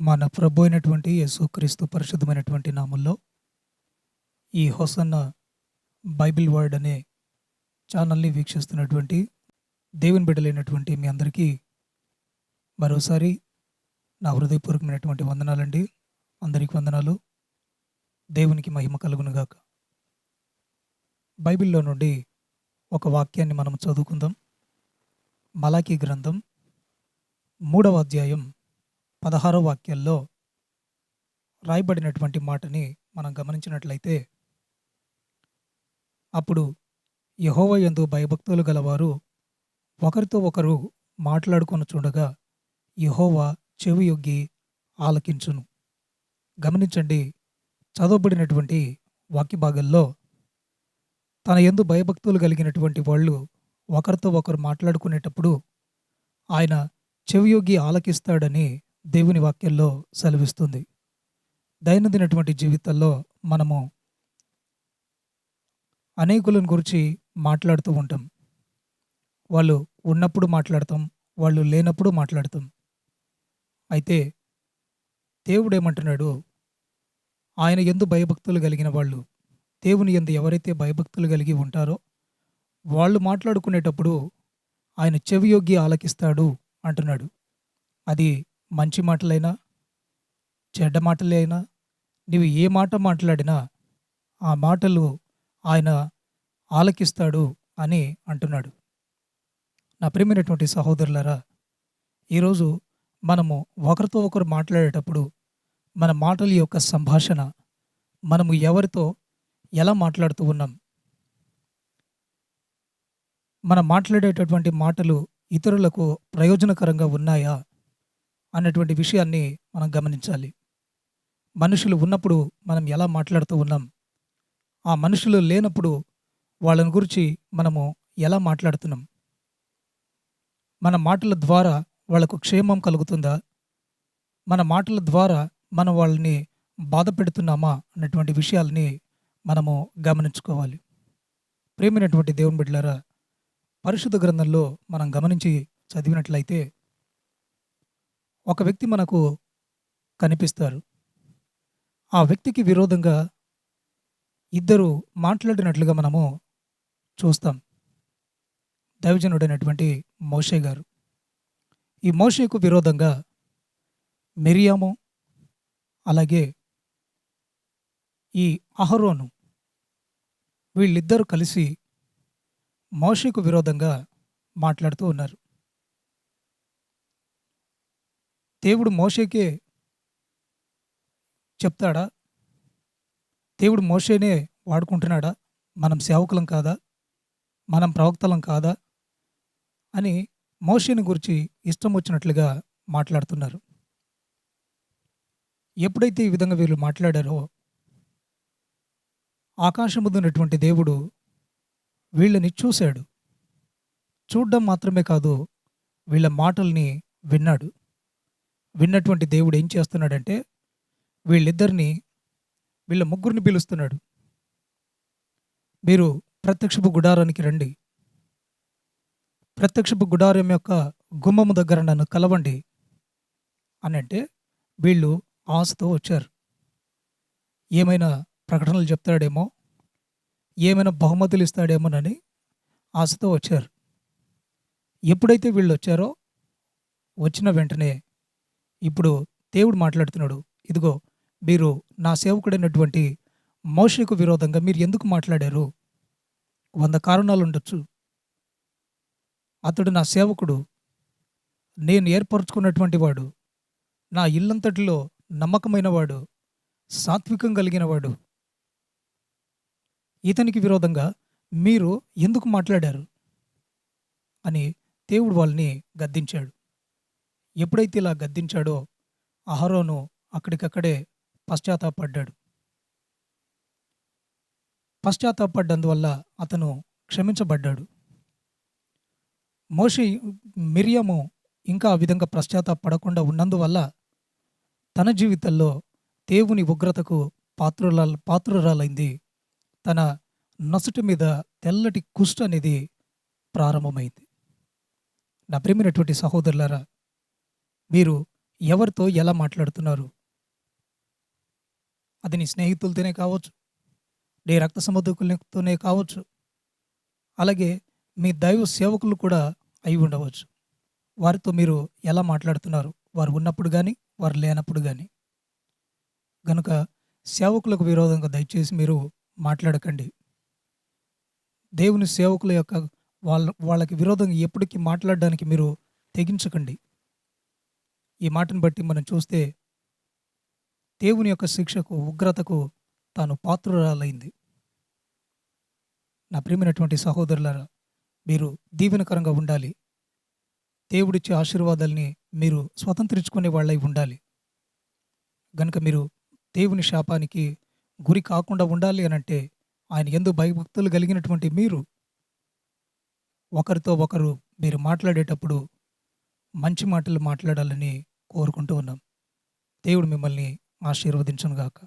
మన ప్రభు అయినటువంటి యేసుక్రీస్తు పరిశుద్ధమైనటువంటి నామంలో ఈ హోసన్న బైబిల్ వర్డ్ అనే ఛానల్ని వీక్షిస్తున్నటువంటి దేవుని బిడ్డలైనటువంటి మీ అందరికీ మరోసారి నా హృదయపూర్వకమైనటువంటి వందనాలండి. అందరికి వందనాలు. దేవునికి మహిమ కలుగునుగాక. బైబిల్లో నుండి ఒక వాక్యాన్ని మనం చదువుకుందాం. మలాఖీ గ్రంథం మూడవ అధ్యాయం పదహారో వాక్యాల్లో రాయబడినటువంటి మాటని మనం గమనించినట్లయితే అప్పుడు యహోవ ఎందు భయభక్తులు గలవారు ఒకరితో ఒకరు మాట్లాడుకొని చూడగా యహోవా చెవి యొగ్గి ఆలకించును. గమనించండి చదవబడినటువంటి వాక్య భాగంలో తన ఎందు భయభక్తులు కలిగినటువంటి వాళ్ళు ఒకరితో ఒకరు మాట్లాడుకునేటప్పుడు ఆయన చెవియొగ్గి ఆలకిస్తాడని దేవుని వాక్యంలో సెలవిస్తుంది. దైనందినటువంటి జీవితాల్లో మనము అనేకులను గురించి మాట్లాడుతూ ఉంటాం. వాళ్ళు ఉన్నప్పుడు మాట్లాడతాం వాళ్ళు లేనప్పుడు మాట్లాడతాం. అయితే దేవుడు ఏమంటున్నాడు? ఆయన ఎందు భయభక్తులు కలిగిన వాళ్ళు దేవుని ఎందు ఎవరైతే భయభక్తులు కలిగి ఉంటారో వాళ్ళు మాట్లాడుకునేటప్పుడు ఆయన చెవియొగ్గి ఆలకిస్తాడు అంటున్నాడు. అది మంచి మాటలైనా చెడ్డ మాటలే అయినా నీవు ఏ మాట మాట్లాడినా ఆ మాటలు ఆయన ఆలకిస్తాడు అని అంటున్నాడు. నా ప్రియమైనటువంటి సహోదరులరా ఈరోజు మనము ఒకరితో ఒకరు మాట్లాడేటప్పుడు మన మాటల యొక్క సంభాషణ మనము ఎవరితో ఎలా మాట్లాడుతూ ఉన్నాం? మనం మాట్లాడేటటువంటి మాటలు ఇతరులకు ప్రయోజనకరంగా ఉన్నాయా? అన్నటువంటి విషయాన్ని మనం గమనించాలి. మనుషులు ఉన్నప్పుడు మనం ఎలా మాట్లాడుతూ ఉన్నాం? ఆ మనుషులు లేనప్పుడు వాళ్ళని గురించి మనము ఎలా మాట్లాడుతున్నాం? మన మాటల ద్వారా వాళ్ళకు క్షేమం కలుగుతుందా? మన మాటల ద్వారా మనం వాళ్ళని బాధ పెడుతున్నామా? అన్నటువంటి విషయాల్ని మనము గమనించుకోవాలి. ప్రేమైనటువంటి దేవుని బిడ్డలారా పరిశుద్ధ గ్రంథంలో మనం గమనించి చదివినట్లయితే ఒక వ్యక్తి మనకు కనిపిస్తారు. ఆ వ్యక్తికి విరోధంగా ఇద్దరు మాట్లాడినట్లుగా మనము చూస్తాం. దైవజనుడైనటువంటి మోషే గారు. ఈ మోషేకు విరోధంగా మెరియాము అలాగే ఈ అహరోను వీళ్ళిద్దరూ కలిసి మోషేకు విరోధంగా మాట్లాడుతూ ఉన్నారు. దేవుడు మోషేకే చెప్తాడా? దేవుడు మోషేనే వాడుకుంటున్నాడా? మనం సేవకులం కాదా? మనం ప్రవక్తలం కాదా? అని మోషేని గురించి ఇష్టం వచ్చినట్లుగా మాట్లాడుతున్నారు. ఎప్పుడైతే ఈ విధంగా వీళ్ళు మాట్లాడారో ఆకాశముందున్నటువంటి దేవుడు వీళ్ళని చూశాడు. చూడ్డం మాత్రమే కాదు వీళ్ళ మాటల్ని విన్నాడు. విన్నటువంటి దేవుడు ఏం చేస్తున్నాడంటే వీళ్ళిద్దరిని వీళ్ళ ముగ్గురిని పిలుస్తున్నాడు. మీరు ప్రత్యక్షపు గుడారానికి రండి. ప్రత్యక్షపు గుడారం యొక్క గుమ్మము దగ్గర నన్ను కలవండి అని అంటే వీళ్ళు ఆశతో వచ్చారు. ఏమైనా ప్రకటనలు చెప్తాడేమో ఏమైనా బహుమతులు ఇస్తాడేమోనని ఆశతో వచ్చారు. ఎప్పుడైతే వీళ్ళు వచ్చారో వచ్చిన వెంటనే ఇప్పుడు దేవుడు మాట్లాడుతున్నాడు ఇదిగో మీరు నా సేవకుడైనటువంటి మోషకు విరోధంగా మీరు ఎందుకు మాట్లాడారు? వంద కారణాలు ఉండొచ్చు. అతడు నా సేవకుడు నేను ఏర్పరచుకున్నటువంటి వాడు నా ఇల్లంతటిలో నమ్మకమైన వాడు సాత్వికం కలిగిన వాడు ఇతనికి విరోధంగా మీరు ఎందుకు మాట్లాడారు? అని దేవుడు వాళ్ళని గద్దించాడు. ఎప్పుడైతే ఇలా గద్దించాడో అహరోను అక్కడికక్కడే పశ్చాత్తాపడ్డాడు. పశ్చాత్తాపడ్డందువల్ల అతను క్షమించబడ్డాడు. మోషి మిరియము ఇంకా ఆ విధంగా పశ్చాత్తాపడకుండా ఉన్నందువల్ల తన జీవితంలో దేవుని ఉగ్రతకు పాత్రుల పాత్రురాలైంది. తన నసుటి మీద తెల్లటి కుష్ట అనేది ప్రారంభమైంది. నా ప్రేమైనటువంటి సహోదరులారా మీరు ఎవరితో ఎలా మాట్లాడుతున్నారు? అది నీ స్నేహితులతోనే కావచ్చు, నీ రక్త సంబంధికులతోనే కావచ్చు, అలాగే మీ దైవ సేవకులు కూడా అయి ఉండవచ్చు. వారితో మీరు ఎలా మాట్లాడుతున్నారు? వారు ఉన్నప్పుడు కానీ వారు లేనప్పుడు కానీ గనుక సేవకులకు విరోధంగా దయచేసి మీరు మాట్లాడకండి. దేవుని సేవకుల యొక్క వాళ్ళ వాళ్ళకి విరోధంగా ఎప్పటికీ మాట్లాడడానికి మీరు తెగించకండి. ఈ మాటను బట్టి మనం చూస్తే దేవుని యొక్క శిక్షకు, ఉగ్రతకు తాను పాత్రురాలైంది. నా ప్రియమైనటువంటి సహోదరులారా, మీరు దీవెనకరంగా ఉండాలి. దేవుడిచ్చే ఆశీర్వాదాల్ని మీరు స్వతంత్రించుకునే వాళ్ళై ఉండాలి. గనుక మీరు దేవుని శాపానికి గురి కాకుండా ఉండాలి అనంటే, ఆయన ఎందు భయభక్తులు కలిగినటువంటి మీరు ఒకరితో ఒకరు మీరు మాట్లాడేటప్పుడు మంచి మాటలు మాట్లాడాలని కోరుకుంటూ ఉన్నాం. దేవుడు మిమ్మల్ని ఆశీర్వదించను గాక.